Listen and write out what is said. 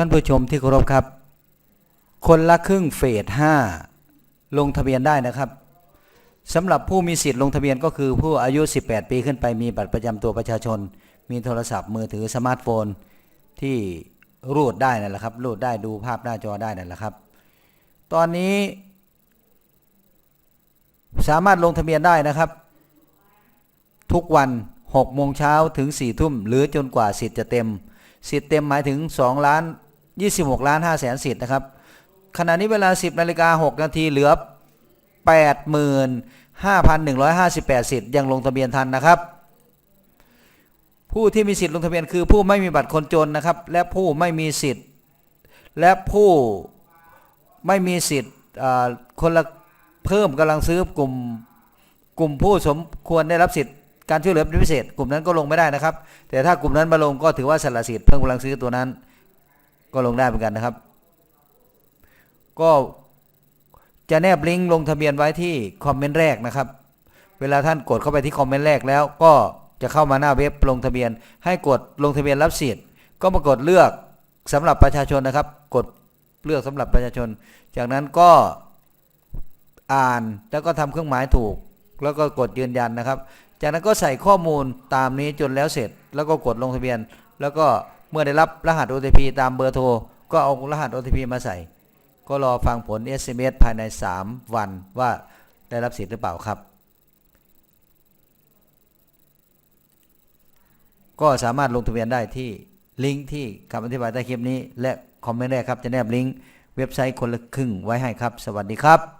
ท่านผู้ชมที่เคารพครับ คนละครึ่งเฟส5ลงทะเบียนได้นะครับสำหรับผู้มีสิทธิ์ลงทะเบียนก็คือผู้อายุ 18 ปีขึ้นไปมีบัตรประจำตัวประชาชน มีโทรศัพท์มือถือสมาร์ทโฟนที่รูดได้นั่นแหละครับ รูดได้ดูภาพหน้าจอได้นั่นแหละครับ ตอนนี้ สามารถลงทะเบียนได้นะครับ ทุกวัน6โมงเช้าถึง4ทุ่ม หรือจนกว่าสิทธิ์จะเต็ม สิทธิ์เต็มหมายถึง2ล้าน 26ล้าน5แสนสิทธิ์นะครับ ขณะนี้เวลา 10นาฬิกา6นาทีเหลือ 85,158 สิทธิ์ยังลงทะเบียนทันนะครับ ผู้ที่มีสิทธิ์ลงทะเบียนคือผู้ไม่มีบัตรคนจนนะครับ และผู้ไม่มีสิทธิ์ และผู้ไม่มีสิทธิ์คนละเพิ่มกำลังซื้อกลุ่มกลุ่มผู้สมควรได้รับสิทธิ์การช่วยเหลือเป็นพิเศษ กลุ่มนั้นก็ลงไม่ได้นะครับ แต่ถ้ากลุ่มนั้นมาลงก็ถือว่าสละสิทธิ์เพิ่มกำลังซื้อตัวนั้น ก็ลงได้เหมือนกันนะครับ ก็จะแนบลิงก์ลงทะเบียนไว้ที่คอมเมนต์แรกนะครับ เวลาท่านกดเข้าไปที่คอมเมนต์แรกแล้ว ก็จะเข้ามาหน้าเว็บลงทะเบียน ให้กดลงทะเบียนรับสิทธิ์ ก็มากดเลือกสำหรับประชาชนนะครับ กดเลือกสำหรับประชาชน จากนั้นก็อ่านแล้วก็ทำเครื่องหมายถูก แล้วก็กดยืนยันนะครับ จากนั้นก็ใส่ข้อมูลตามนี้จนแล้วเสร็จ แล้วก็กดลงทะเบียน แล้วก็ เมื่อได้รับรหัส OTP ตามเบอร์โทร ก็เอารหัส OTP มาใส่ ก็รอฟังผล SMS ภายใน 3 วันว่าได้รับสิทธิ์หรือเปล่าครับ ก็สามารถลงทะเบียนได้ที่ลิงก์ที่คำอธิบายใต้คลิปนี้ และคอมเมนต์แรกครับจะแนบลิงก์เว็บไซต์คนละครึ่งไว้ให้ครับ สวัสดีครับ